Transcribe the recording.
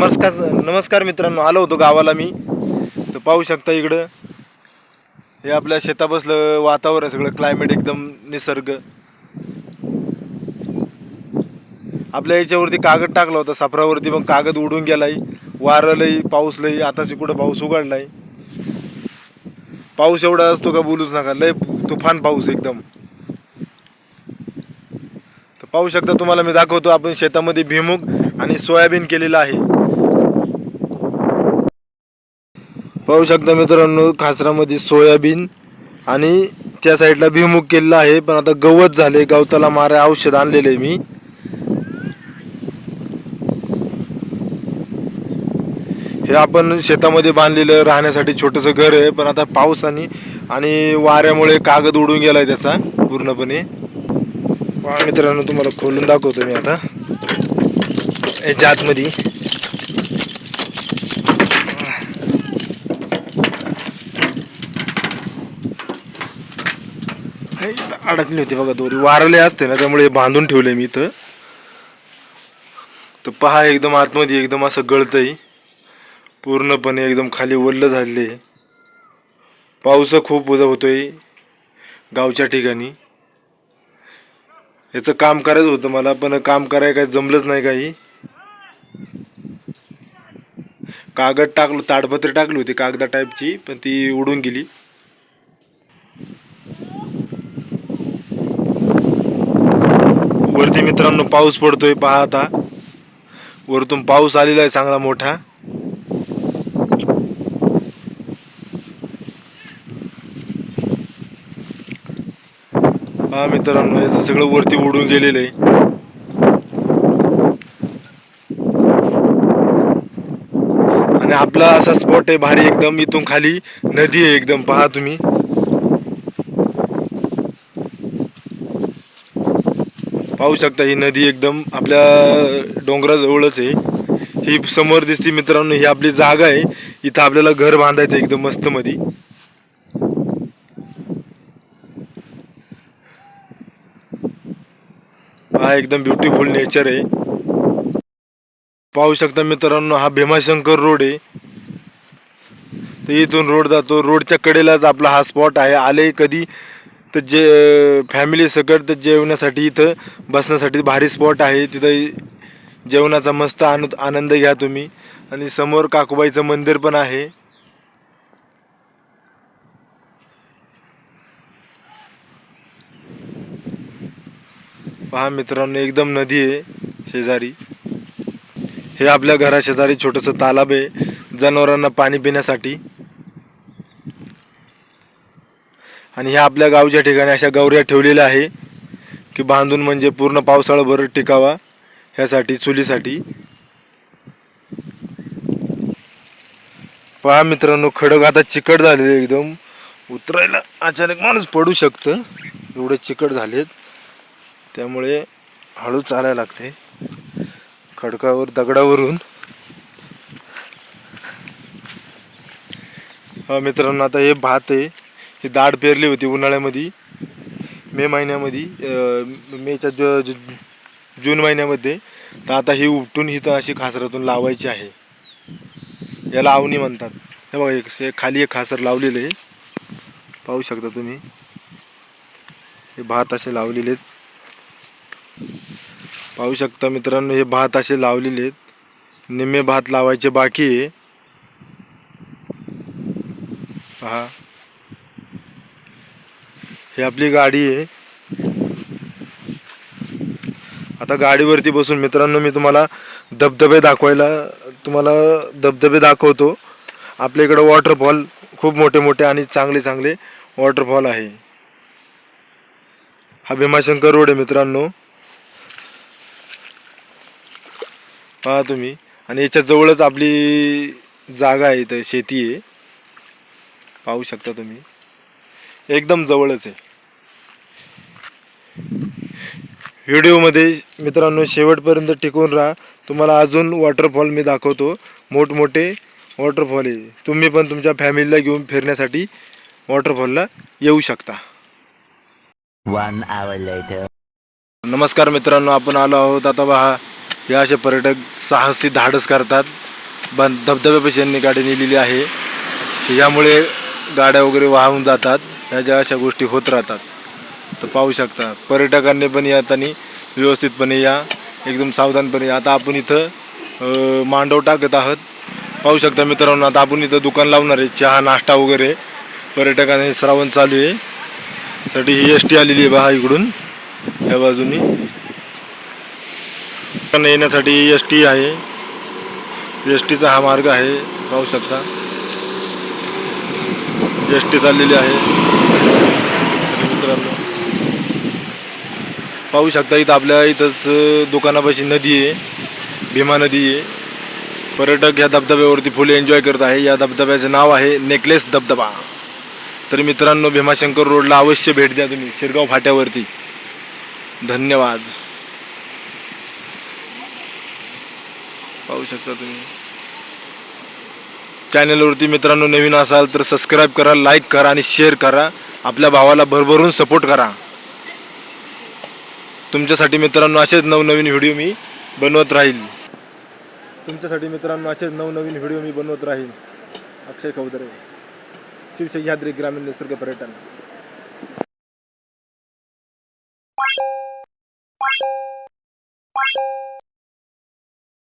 नमस्कार नमस्कार मित्रांनो आलो होतो गावाला मी. तर पाहू शकता इकडं. हे आपल्या शेतापासलं वातावरण आहे सगळं क्लायमेट एकदम निसर्ग. आपल्या याच्यावरती कागद टाकला होता सापरावरती पण कागद उडून गेलाय. वारलंही लई पाऊस लई आताची कुठं पाऊस उघडलाय. पाऊस एवढा असतो का बोलूच नका लय तुफान पाऊस एकदम. तर पाहू शकता तुम्हाला मी दाखवतो आपण शेतामध्ये भिमुग आणि सोयाबीन केलेलं आहे. पाहू शकता मित्रांनो खासरामध्ये सोयाबीन आणि त्या साईडला भिमुख केलेला आहे पण आता गवत झाले गवताला मारा औषध आणलेलं आहे मी. हे आपण शेतामध्ये बांधलेलं राहण्यासाठी छोटंसं घर आहे पण आता पाऊस आणि वाऱ्यामुळे कागद उडून गेला आहे त्याचा पूर्णपणे. मित्रांनो तुम्हाला खोलून दाखवतो मी आता. याच्या आतमध्ये अडकली होती बघा दोरी वारले असते ना त्यामुळे हे बांधून ठेवले मी इथं. तर पहा एकदम आतमध्ये एकदम असं गळतंय. पूर्णपणे एकदम खाली वल्ल झाले पाऊस खूप उजा होतोय गावच्या ठिकाणी. याचं काम करायचं होतं मला पण काम करायला काय जमलंच नाही काही. कागद टाकलो ताडपत्री टाकली होती कागदा टाईपची पण ती उडून गेली वरती मित्रांनो पाऊस पडतोय पहा आता. वरतून पाऊस आलेला आहे चांगला मोठा. हा मित्रांनो याचं सगळं वरती उडून गेलेलं आहे. आणि आपला असा स्पॉट आहे भारी एकदम इथून खाली नदी आहे एकदम पहा तुम्ही. पाहू शकता ही नदी एकदम आपल्या डोंगराजवळच आहे. ही समोर दिसते मित्रांनो ही आपली जागा आहे. इथं आपल्याला घर बांधायचं एकदम मस्त मध्ये हा एकदम ब्युटिफुल नेचर आहे. पाहू शकता मित्रांनो हा भीमाशंकर रोड आहे. तर इथून रोड जातो. रोडच्या कडेलाच आपला हा स्पॉट आहे. आले कधी तर जे फॅमिली सकट तर जेवण्यासाठी इथं बसण्यासाठी भारी स्पॉट आहे. तिथं जेवणाचा मस्त आन आनंद घ्या तुम्ही. आणि समोर काकूबाईचं मंदिर पण आहे. पहा मित्रांनो एकदम नदी आहे शेजारी. हे आपल्या घराशेजारी छोटंसं तालाब आहे जनावरांना पाणी पिण्यासाठी. आणि ह्या आपल्या गावच्या ठिकाणी अशा गौऱ्या ठेवलेल्या आहे की बांधून म्हणजे पूर्ण पावसाळाभर टिकावा ह्यासाठी चुलीसाठी. पहा मित्रांनो खडक आता चिकट झालेले एकदम. उतरायला अचानक माणूस पडू शकतं. एवढे चिकट झालेत. त्यामुळे हळू चालायला लागते. खडकावर दगडावरून. हा मित्रांनो आता हे भात आहे. ही दाढ पेरली होती उन्हाळ्यामध्ये मे महिन्यामध्ये मेच्या ज- ज- जून महिन्यामध्ये. तर आता ही उपटून ही तर अशी खासरातून लावायची आहे. याला आवणी म्हणतात. हे बघा एक से- खाली एक खासर लावलेलं आहे. पाहू शकता तुम्ही. हे भात असे लावलेले आहेत. पाहू शकता मित्रांनो हे भात असे लावलेले आहेत. निम्मे भात लावायचे बाकी आहे. हा ही आपली गाडी आहे. आता गाडीवरती बसून मित्रांनो मी तुम्हाला धबधबे दाखवायला तुम्हाला धबधबे दाखवतो. आपल्या इकडं वॉटरफॉल खूप मोठे मोठे आणि चांगले चांगले वॉटरफॉल आहे. हा भीमाशंकर रोड आहे मित्रांनो. पहा तुम्ही. आणि याच्या जवळच आपली जागा आहे इथं शेती आहे. पाहू शकता तुम्ही. एकदम जवळच आहे. व्हिडिओमध्ये मित्रांनो शेवटपर्यंत टिकून राहा. तुम्हाला अजून वॉटरफॉल मी दाखवतो. मोठमोठे वॉटरफॉल आहे. तुम्ही पण तुमच्या फॅमिलीला घेऊन फिरण्यासाठी वॉटरफॉलला येऊ शकता. Later. नमस्कार मित्रांनो आपण आलो आहोत. आता पहा हे असे पर्यटक साहसी धाडस करतात. बन धबधब्यापाशी यांनी गाडी नेलेली आहे. यामुळे गाड्या वगैरे वाहून जातात. ह्या ज्या अशा गोष्टी होत राहतात तर पाहू शकता. पर्यटकांनी पण येताना व्यवस्थितपणे या एकदम सावधानपणे. या. आता आपण इथं मांडव टाकत आहोत. पाहू शकता मित्रांनो आता आपण इथं दुकान लावणार आहे. चहा नाश्ता वगैरे. पर्यटकांनी श्रावण चालू आहे. साठी ही एस टी आलेली आहे बा इकडून. या बाजूनी. येण्यासाठी एस टी आहे. एस टीचा हा मार्ग आहे. पाहू शकता. एस टी चाललेली आहे. मित्रांनो पाहू शकता इथं आपल्या इथंच दुकानापाशी नदी आहे भीमा नदी आहे. पर्यटक या धबधब्यावरती फुले एन्जॉय करत आहे. या धबधब्याचं नाव आहे नेकलेस धबधबा. तर मित्रांनो भीमाशंकर रोडला अवश्य भेट द्या तुम्ही शिरगाव फाट्यावरती. धन्यवाद. पाहू शकता तुम्ही. चॅनलवरती मित्रांनो नवीन असाल तर सबस्क्राईब करा लाईक करा आणि शेअर करा. आपल्या भावाला भरभरून सपोर्ट करा. तुमच्यासाठी मित्रांनो असेच नवनवीन व्हिडिओ मी बनवत राहील. तुमच्यासाठी मित्रांनो असेच नवनवीन व्हिडिओ मी बनवत राहील. अक्षय खवदरे शिवसह्याद्री ग्रामीण निसर्ग पर्यटन.